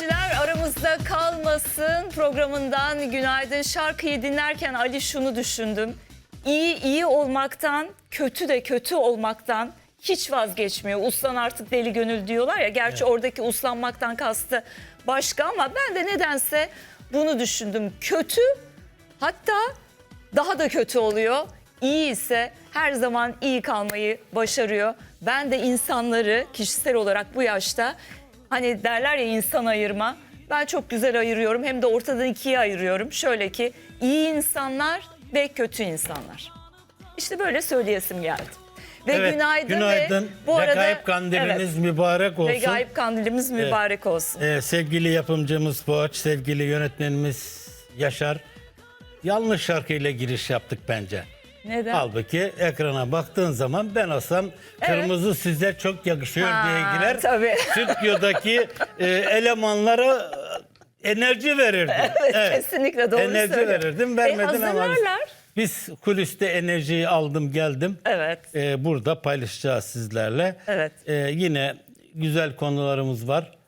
izleyiciler aramızda kalmasın programından günaydın şarkıyı dinlerken Ali şunu düşündüm. İyi iyi olmaktan, kötü de kötü olmaktan hiç vazgeçmiyor. Uslan artık deli gönül diyorlar ya. Gerçi oradaki uslanmaktan kastı başka ama ben de nedense bunu düşündüm. Kötü hatta daha da kötü oluyor. İyi ise her zaman iyi kalmayı başarıyor. Ben de insanları kişisel olarak bu yaşta hani derler ya insan ayırma. Ben çok güzel ayırıyorum hem de ortadan ikiye ayırıyorum. Şöyle ki iyi insanlar ve kötü insanlar. İşte böyle söyleyesim geldi. Ve Evet, günaydın, günaydın. ve bu arada Regaip kandiliniz Evet, mübarek olsun. Regaip kandilimiz mübarek olsun. Ee, sevgili yapımcımız Boğaç, sevgili yönetmenimiz Yaşar. Yanlış şarkıyla giriş yaptık bence. Neden? Halbuki ekrana baktığın zaman ben olsam kırmızı size çok yakışıyor Ha, diye girer. tabii. Stüdyodaki e, elemanlara e, enerji verirdim. Evet, kesinlikle doğru Enerji söylüyorsun. verirdim. E, Vermedin ama biz, hazırlarlar. biz kuliste enerjiyi aldım geldim. Evet. Ee, burada paylaşacağız sizlerle. Evet. Ee, yine güzel konularımız var.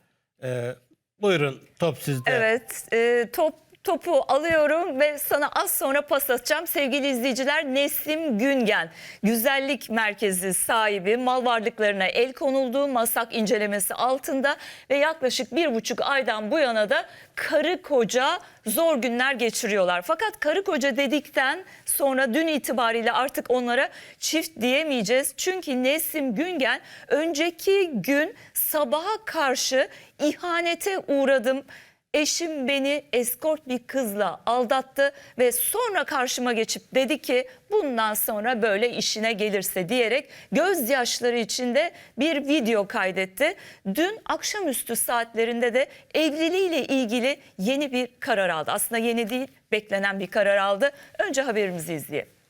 Ee, buyurun top sizde. Evet, e, top topu alıyorum ve sana az sonra pas atacağım. Sevgili izleyiciler Nesim Güngen, güzellik merkezi sahibi mal varlıklarına el konulduğu masak incelemesi altında ve yaklaşık bir buçuk aydan bu yana da karı koca zor günler geçiriyorlar. Fakat karı koca dedikten sonra dün itibariyle artık onlara çift diyemeyeceğiz. Çünkü Nesim Güngen önceki gün sabaha karşı ihanete uğradım. Eşim beni eskort bir kızla aldattı ve sonra karşıma geçip dedi ki bundan sonra böyle işine gelirse diyerek gözyaşları içinde bir video kaydetti. Dün akşamüstü saatlerinde de evliliğiyle ilgili yeni bir karar aldı. Aslında yeni değil beklenen bir karar aldı. Önce haberimizi izleyelim.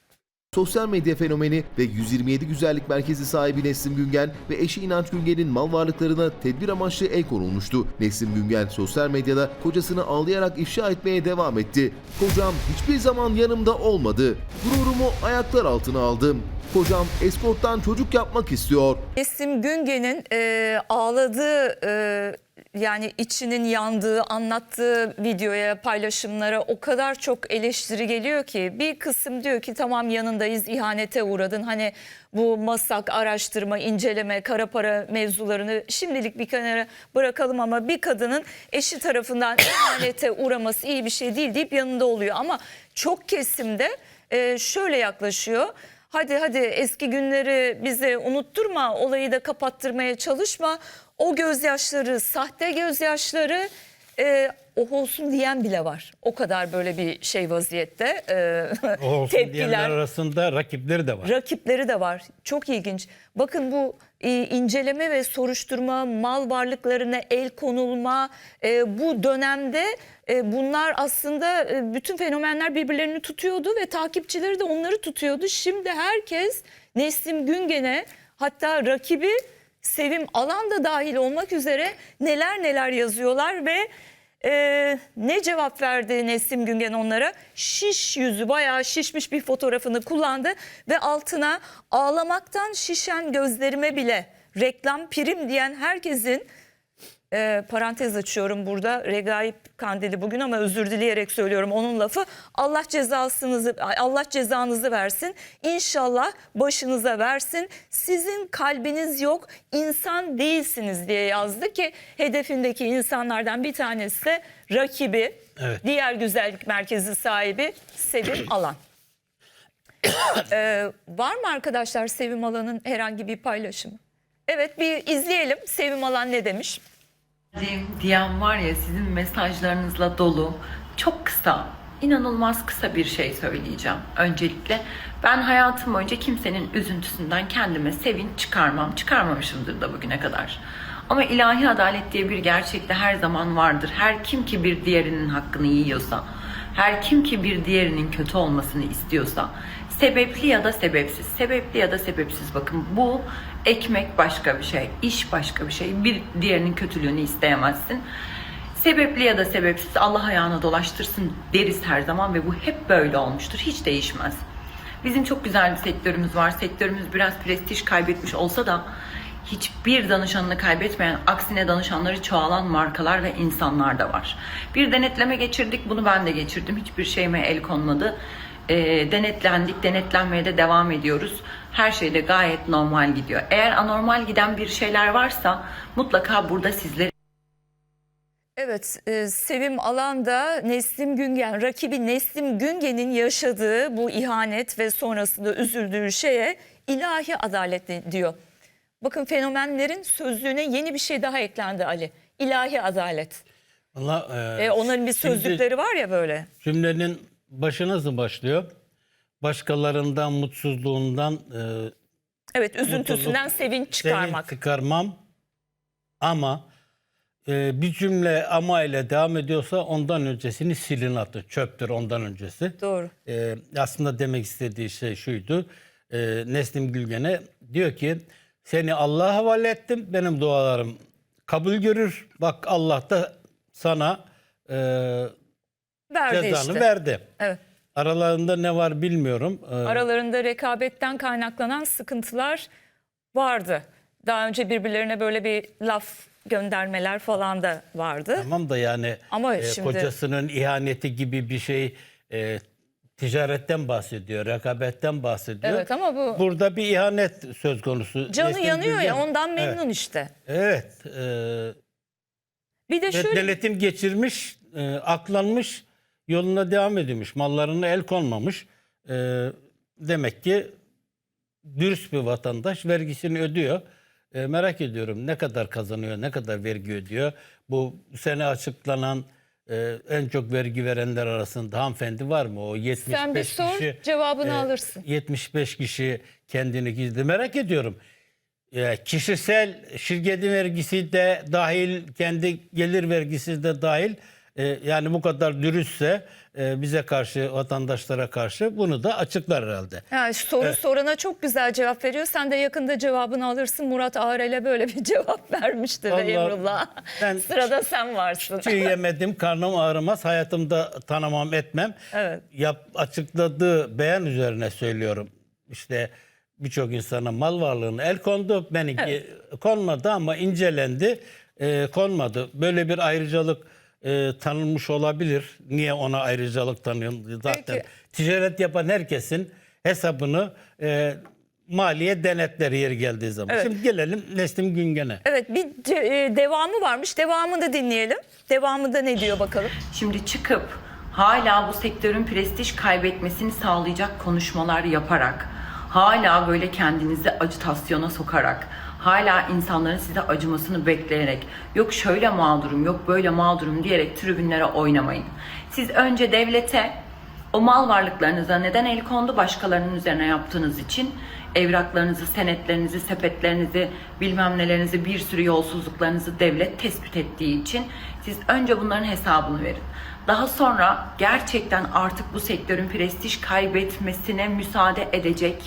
Sosyal medya fenomeni ve 127 Güzellik Merkezi sahibi Neslim Güngen ve eşi İnanç Güngen'in mal varlıklarına tedbir amaçlı el konulmuştu. Neslim Güngen sosyal medyada kocasını ağlayarak ifşa etmeye devam etti. Kocam hiçbir zaman yanımda olmadı. Gururumu ayaklar altına aldım. Kocam eskorttan çocuk yapmak istiyor. Esim Güngen'in e, ağladığı e, yani içinin yandığı anlattığı videoya paylaşımlara o kadar çok eleştiri geliyor ki bir kısım diyor ki tamam yanındayız ihanete uğradın hani bu masak araştırma inceleme kara para mevzularını şimdilik bir kenara bırakalım ama bir kadının eşi tarafından ihanete uğraması iyi bir şey değil deyip yanında oluyor ama çok kesimde e, şöyle yaklaşıyor. Hadi hadi eski günleri bize unutturma, olayı da kapattırmaya çalışma. O gözyaşları, sahte gözyaşları e, o olsun diyen bile var. O kadar böyle bir şey vaziyette. E, O olsun diyenler arasında rakipleri de var. rakipleri de var. Çok ilginç. Bakın bu e, inceleme ve soruşturma, mal varlıklarına el konulma e, bu dönemde e, bunlar aslında e, bütün fenomenler birbirlerini tutuyordu ve takipçileri de onları tutuyordu. Şimdi herkes Neslim Güngen'e hatta rakibi Sevim Alan da dahil olmak üzere neler neler yazıyorlar ve ee, ne cevap verdi Nesim Güngen onlara? Şiş yüzü bayağı şişmiş bir fotoğrafını kullandı ve altına ağlamaktan şişen gözlerime bile reklam prim diyen herkesin e, parantez açıyorum burada Regaip Kandili bugün ama özür dileyerek söylüyorum onun lafı Allah cezasınızı Allah cezanızı versin İnşallah başınıza versin sizin kalbiniz yok insan değilsiniz diye yazdı ki hedefindeki insanlardan bir tanesi de rakibi Evet. diğer güzellik merkezi sahibi Sevim Alan. Ee, var mı arkadaşlar Sevim Alan'ın herhangi bir paylaşımı? Evet bir izleyelim Sevim Alan ne demiş? Diyen var ya sizin mesajlarınızla dolu. Çok kısa, inanılmaz kısa bir şey söyleyeceğim. Öncelikle ben hayatım boyunca kimsenin üzüntüsünden kendime sevinç çıkarmam. Çıkarmamışımdır da bugüne kadar. Ama ilahi adalet diye bir gerçek de her zaman vardır. Her kim ki bir diğerinin hakkını yiyorsa, her kim ki bir diğerinin kötü olmasını istiyorsa, sebepli ya da sebepsiz, sebepli ya da sebepsiz bakın bu ekmek başka bir şey, iş başka bir şey. Bir diğerinin kötülüğünü isteyemezsin. Sebepli ya da sebepsiz Allah ayağına dolaştırsın deriz her zaman ve bu hep böyle olmuştur. Hiç değişmez. Bizim çok güzel bir sektörümüz var. Sektörümüz biraz prestij kaybetmiş olsa da hiçbir danışanını kaybetmeyen, aksine danışanları çoğalan markalar ve insanlar da var. Bir denetleme geçirdik, bunu ben de geçirdim. Hiçbir şeyime el konmadı. E, denetlendik, denetlenmeye de devam ediyoruz. Her şey de gayet normal gidiyor. Eğer anormal giden bir şeyler varsa mutlaka burada sizleri Evet, e, Sevim Alan'da Neslim Güngen, rakibi Neslim Güngen'in yaşadığı bu ihanet ve sonrasında üzüldüğü şeye ilahi adalet diyor. Bakın fenomenlerin sözlüğüne yeni bir şey daha eklendi Ali. İlahi adalet. Valla, e, E, onların bir şimdi sözlükleri var ya böyle. Cümlenin başı nasıl başlıyor? Başkalarından mutsuzluğundan e, Evet, üzüntüsünden mutluluk, sevinç çıkarmak. sevinç çıkarmam ama e, bir cümle ama ile devam ediyorsa ondan öncesini silin atı. Çöptür ondan öncesi. Doğru. E, aslında demek istediği şey şuydu. E, Neslim Gülgen'e diyor ki seni Allah'a havale ettim. Benim dualarım kabul görür. Bak Allah da sana e, Verdi cezanı işte. verdi. Evet. Aralarında ne var bilmiyorum. E, Aralarında rekabetten kaynaklanan sıkıntılar vardı. Daha önce birbirlerine böyle bir laf göndermeler falan da vardı. Tamam da yani Ama e, şimdi- kocasının ihaneti gibi bir şey e, ticaretten bahsediyor, rekabetten bahsediyor. Evet ama bu- Burada bir ihanet söz konusu. Canı Neslim yanıyor ya Gülgen- ondan memnun Evet. işte. Evet. e, Bir de şöyle denetim geçirmiş, e, aklanmış, yoluna devam edilmiş. Mallarına el konmamış. E, demek ki dürüst bir vatandaş vergisini ödüyor. E, merak ediyorum ne kadar kazanıyor, ne kadar vergi ödüyor. Bu sene açıklanan e, en çok vergi verenler arasında hanımefendi var mı? O 75 sen bir sor kişi, cevabını e, alırsın. 75 kişi kendini gizli. Merak ediyorum. E, kişisel şirketin vergisi de dahil, kendi gelir vergisi de dahil. E, yani bu kadar dürüstse e, bize karşı, vatandaşlara karşı bunu da açıklar herhalde. Ha, soru sorana çok güzel cevap veriyor. Sen de yakında cevabını alırsın. Murat Ağrel'e böyle bir cevap vermişti ve Vallahi Emrullah. ben- Sırada sen varsın. Çiğ yemedim, karnım ağrımaz, hayatımda tanımam etmem. Evet. Yap, açıkladığı beyan üzerine söylüyorum. İşte birçok insana mal varlığına el kondu. Benimki konmadı ama incelendi, e, konmadı. Böyle bir ayrıcalık e, tanınmış olabilir. Niye ona ayrıcalık tanıyor? Zaten Peki. ticaret yapan herkesin hesabını e, maliye denetler yeri geldiği zaman. Evet. Şimdi gelelim Neslim Güngen'e. Evet bir e, devamı varmış. Devamını da dinleyelim. Devamında ne diyor bakalım. Şimdi çıkıp hala bu sektörün prestij kaybetmesini sağlayacak konuşmalar yaparak, hala böyle kendinizi acitasyona sokarak, hala insanların size acımasını bekleyerek, yok şöyle mağdurum, yok böyle mağdurum diyerek tribünlere oynamayın. Siz önce devlete o mal varlıklarınıza neden el kondu başkalarının üzerine yaptığınız için evraklarınızı, senetlerinizi, sepetlerinizi, bilmem nelerinizi, bir sürü yolsuzluklarınızı devlet tespit ettiği için siz önce bunların hesabını verin. Daha sonra gerçekten artık bu sektörün prestij kaybetmesine müsaade edecek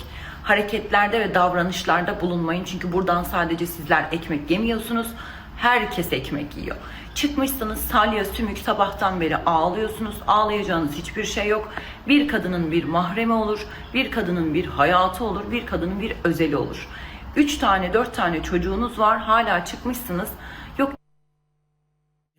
hareketlerde ve davranışlarda bulunmayın. Çünkü buradan sadece sizler ekmek yemiyorsunuz. Herkes ekmek yiyor. Çıkmışsınız salya sümük sabahtan beri ağlıyorsunuz. Ağlayacağınız hiçbir şey yok. Bir kadının bir mahremi olur. Bir kadının bir hayatı olur. Bir kadının bir özeli olur. Üç tane dört tane çocuğunuz var. Hala çıkmışsınız. Yok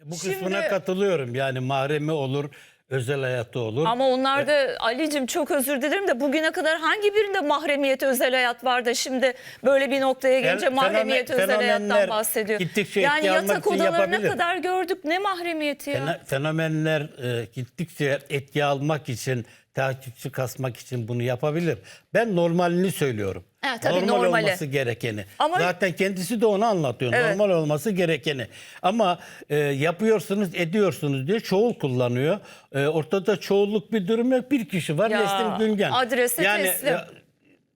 Bu Şimdi- kısmına katılıyorum. Yani mahremi olur, özel hayatı olur. Ama onlar da Ali'cim çok özür dilerim de bugüne kadar hangi birinde mahremiyet özel hayat vardı şimdi böyle bir noktaya gelince mahremiyet fenomen- özel hayattan bahsediyor. gittikçe yani yatak odalarına kadar gördük ne mahremiyeti ya. Fenomenler e, gittikçe etki almak için, takipçi kasmak için bunu yapabilir. Ben normalini söylüyorum. Ha, tabii Normal normali. olması gerekeni. Ama- Zaten kendisi de onu anlatıyor. Evet. Normal olması gerekeni. Ama e, yapıyorsunuz, ediyorsunuz diye çoğul kullanıyor. E, ortada çoğulluk bir durum yok. Bir kişi var Ya, Neslim Güngen. adrese teslim. e,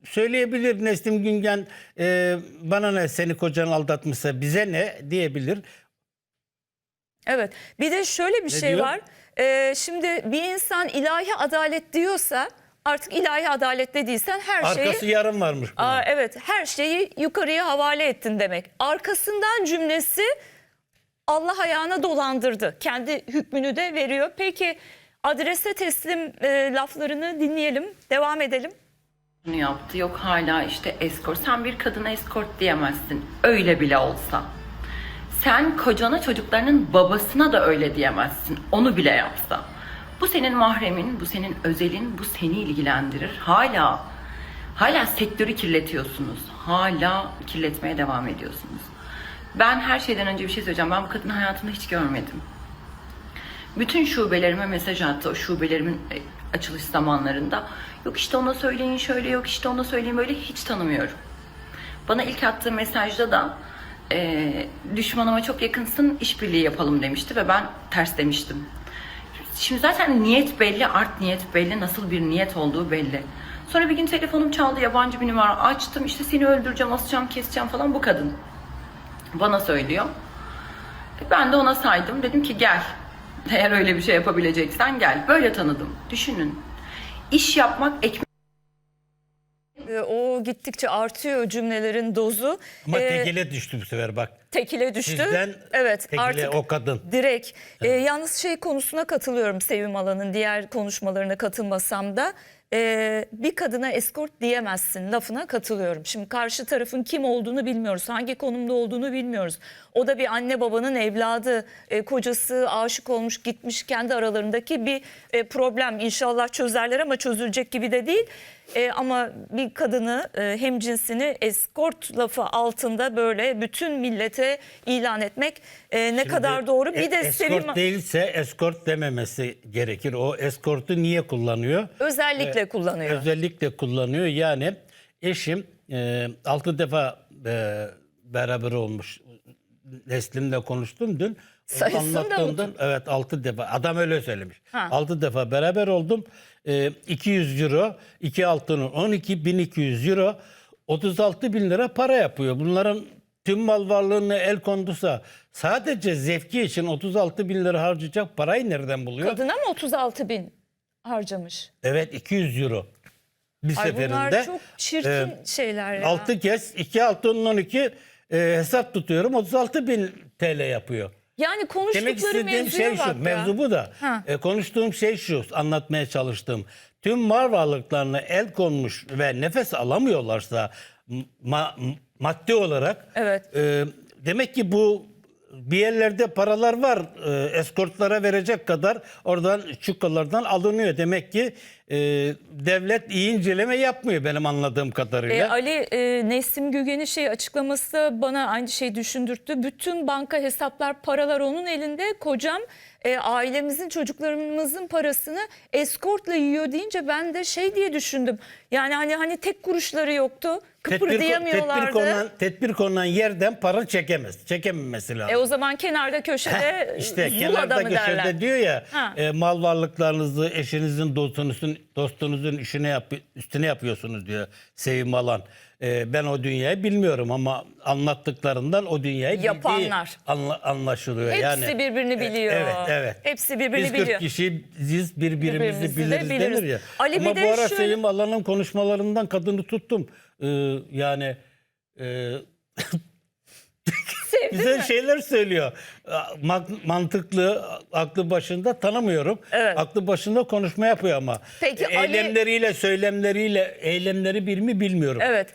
söyleyebilir Neslim Güngen e, bana ne seni kocan aldatmışsa bize ne diyebilir. Evet. Bir de şöyle bir şey diyor? var. Ee, şimdi bir insan ilahi adalet diyorsa artık ilahi adalet dediysen her şeyi Arkası yarım varmış bunun. Aa, evet her şeyi yukarıya havale ettin demek. Arkasından cümlesi Allah ayağına dolandırdı. Kendi hükmünü de veriyor. Peki adrese teslim e, laflarını dinleyelim. Devam edelim. bunu yaptı. Yok hala işte eskort. Sen bir kadına eskort diyemezsin. Öyle bile olsa. Sen kocana çocuklarının babasına da öyle diyemezsin. Onu bile yapsa. Bu senin mahremin, bu senin özelin, bu seni ilgilendirir. Hala hala sektörü kirletiyorsunuz. Hala kirletmeye devam ediyorsunuz. Ben her şeyden önce bir şey söyleyeceğim. Ben bu kadını hayatımda hiç görmedim. Bütün şubelerime mesaj attı o şubelerimin e, açılış zamanlarında. Yok işte ona söyleyin şöyle, yok işte ona söyleyin böyle hiç tanımıyorum. Bana ilk attığı mesajda da e, düşmanıma çok yakınsın işbirliği yapalım demişti ve ben ters demiştim. Şimdi zaten niyet belli, art niyet belli, nasıl bir niyet olduğu belli. Sonra bir gün telefonum çaldı, yabancı bir numara açtım. işte seni öldüreceğim, asacağım, keseceğim falan bu kadın. Bana söylüyor. Ben de ona saydım. Dedim ki gel. Eğer öyle bir şey yapabileceksen gel. Böyle tanıdım. Düşünün. İş yapmak ekmek E, O gittikçe artıyor cümlelerin dozu. Ama E, tekele düştü bu sefer bak. tekile düştü. Sizden evet tekile artık o kadın. direkt. E, yalnız şey konusuna katılıyorum Sevim Alan'ın diğer konuşmalarına katılmasam da. E, bir kadına eskort diyemezsin lafına katılıyorum. Şimdi karşı tarafın kim olduğunu bilmiyoruz. Hangi konumda olduğunu bilmiyoruz. O da bir anne babanın evladı. E, kocası aşık olmuş gitmiş kendi aralarındaki bir e, problem. İnşallah çözerler ama çözülecek gibi de değil. E, ama bir kadını e, hem cinsini eskort lafı altında böyle bütün millete ilan etmek e, ne kadar doğru. Bir E- de eskort Sevim değilse eskort dememesi gerekir. O eskortu niye kullanıyor? özellikle kullanıyor. Özellikle kullanıyor. Yani eşim e, 6 defa e, beraber olmuş. Neslimle konuştum dün. Sayısını da anlattığından- Evet 6 defa. Adam öyle söylemiş. Ha. 6 defa beraber oldum. E, 200 euro, 2 altının 12 1200 euro 36 bin lira para yapıyor. Bunların tüm mal varlığına el kondusa sadece zevki için 36 bin lira harcayacak parayı nereden buluyor? Kadına mı 36 bin harcamış? Evet 200 euro. Bir Ay seferinde. bunlar çok çirkin e, şeyler ya. 6 kez 2 altının 12 e, hesap tutuyorum 36 bin TL yapıyor. Yani Demek konuştukları istediğim mevzuya şey bak şu, ya. mevzu bu da. Ha. E, konuştuğum şey şu, anlatmaya çalıştığım. Tüm mal varlıklarına el konmuş ve nefes alamıyorlarsa ma- maddi olarak Evet. e, demek ki bu bir yerlerde paralar var e, eskortlara verecek kadar oradan çukurlardan alınıyor. Demek ki e, devlet iyi inceleme yapmıyor benim anladığım kadarıyla. E, Ali e, Nesim Gügen'in şey açıklaması bana aynı şeyi düşündürttü. Bütün banka hesaplar, paralar onun elinde. Kocam e, ailemizin, çocuklarımızın parasını eskortla yiyor deyince ben de şey diye düşündüm. Yani hani hani tek kuruşları yoktu. Tedbir, tedbir, Kıpırdayamıyorlardı. konulan, tedbir konulan yerden para çekemez. Çekememesi lazım. E o zaman kenarda köşede İşte Zula'da kenarda mı derler? köşede diyor ya Ha. e, mal varlıklarınızı eşinizin dostunuzun dostunuzun işine yap, üstüne yapıyorsunuz diyor Sevim Alan. E, ben o dünyayı bilmiyorum ama anlattıklarından o dünyayı bildiği Yapanlar. anla- anlaşılıyor. Hepsi yani, birbirini E, biliyor. Evet, evet. Hepsi birbirini Biz 40 biliyor. kişiyiz birbirimizi Birbirimizi de biliriz, biliriz. denir ya. Ali bir ama de bu ara şöyle- Sevim Alan'ın konuşmalarından kadını tuttum. E, yani e, Güzel şeyler söylüyor. Ma- Mantıklı, aklı başında tanımıyorum. Evet. Aklı başında konuşma yapıyor ama. Peki Ali- Eylemleriyle, söylemleriyle, eylemleri bir mi bilmiyorum. Evet.